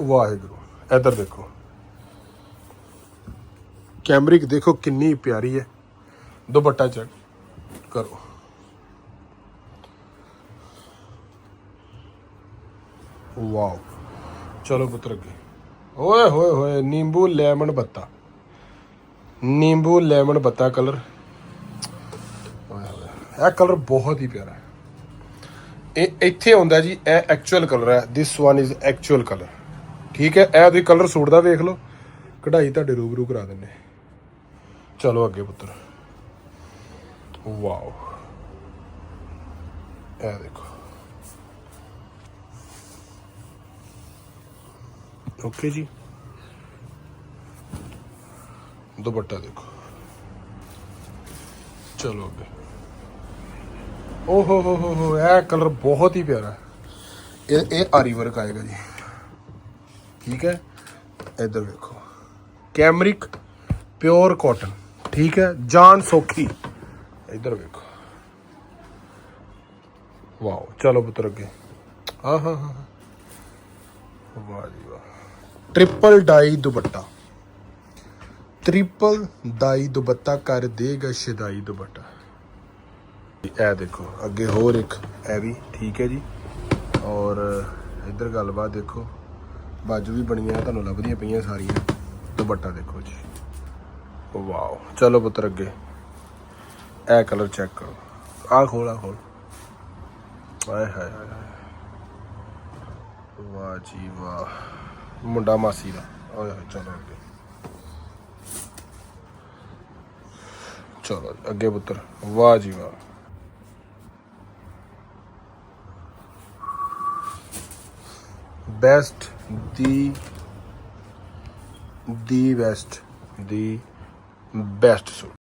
ਵਾਹਿਗੁਰੂ। ਇੱਧਰ ਦੇਖੋ। ਕੈਮਰਿਕ ਦੇਖੋ ਕਿੰਨੀ ਪਿਆਰੀ ਹੈ। ਦੁਪੱਟਾ ਚੈੱਕ ਕਰੋ। ਵਾਓ। ਚਲੋ ਪੁੱਤਰ ਅੱਗੇ। ਓਏ ਹੋਏ ਹੋਏ, ਨਿੰਬੂ ਲੈਮਨ ਬੱਤਾ। ਨਿੰਬੂ ਲੈਮਨ ਬੱਤਾ ਕਲਰ। ਓਏ ਇਹ ਕਲਰ ਬਹੁਤ ਹੀ ਪਿਆਰਾ ਹੈ। ਇਹ ਇੱਥੇ ਆਉਂਦਾ ਜੀ, ਇਹ ਐਕਚੁਅਲ ਕਲਰ ਹੈ। This one is actual colour ਠੀਕ ਹੈ, ਇਹ ਤੁਸੀਂ ਕਲਰ ਸੂਟ ਦਾ ਵੇਖ ਲਓ। ਕਢਾਈ ਤੁਹਾਡੇ ਰੂਬਰੂ ਕਰਾ ਦਿੰਨੇ ਚਲੋ ਅੱਗੇ ਪੁੱਤਰ। ਵਾਓ। ਇਹ ਦੇਖੋ। ਓਕੇ ਜੀ ਦੁਪੱਟਾ ਦੇਖੋ ਚਲੋ ਅੱਗੇ ਓ ਹੋ ਹੋ ਹੋ ਹੋ ਇਹ ਕਲਰ ਬਹੁਤ ਹੀ ਪਿਆਰਾ ਹੈ। ਇਹ ਇਹ ਆਰੀ ਵਰਕ ਆਏਗਾ ਜੀ ਠੀਕ ਹੈ ਇੱਧਰ ਵੇਖੋ ਕੈਮਰਿਕ ਪਿਓਰ ਕਾਟਨ ਠੀਕ ਹੈ ਜਾਨ ਸੌਖੀ ਇੱਧਰ ਵੇਖੋ ਵਾਓ ਚਲੋ ਪੁੱਤਰ ਅੱਗੇ ਆਹ ਹਾਂ ਹਾਂ ਵਾਹ ਜੀ ਵਾਹ triple dye dupatta. Triple dye dupatta ਕਰ ਦੇਗਾ ਸ਼ਿਦਾਈ ਦੁਪੱਟਾ। ਇਹ ਦੇਖੋ, ਅੱਗੇ ਹੋਰ ਇੱਕ, ਇਹ ਵੀ ਠੀਕ ਹੈ ਜੀ। ਔਰ ਇੱਧਰ ਗੱਲਬਾਤ ਦੇਖੋ, ਬਾਜੂ ਵੀ ਬਣੀਆਂ, ਤੁਹਾਨੂੰ ਲੱਭਦੀਆਂ ਪਈਆਂ ਸਾਰੀਆਂ। ਦੁਪੱਟਾ ਦੇਖੋ ਜੀ। ਵਾਓ, ਚਲੋ ਪੁੱਤਰ ਅੱਗੇ। ਇਹ ਕਲਰ ਚੈੱਕ ਕਰੋ। ਆਹ ਖੋਲ ਆ ਖੋਲ। ਆਏ ਹਾਏ ਹਾਏ। ਵਾਹ ਜੀ ਵਾਹ। ਮੁੰਡਾ ਮਾਸੀ ਦਾ। ਓਏ ਹੋਏ, ਚਲੋ ਅੱਗੇ। ਚਲੋ ਅੱਗੇ ਪੁੱਤਰ। ਵਾਹ ਜੀ ਵਾਹ। ਬੈਸਟ ਦੀ ਦੀ ਬੈਸਟ ਦੀ ਬੈਸਟ ਸੂਟ।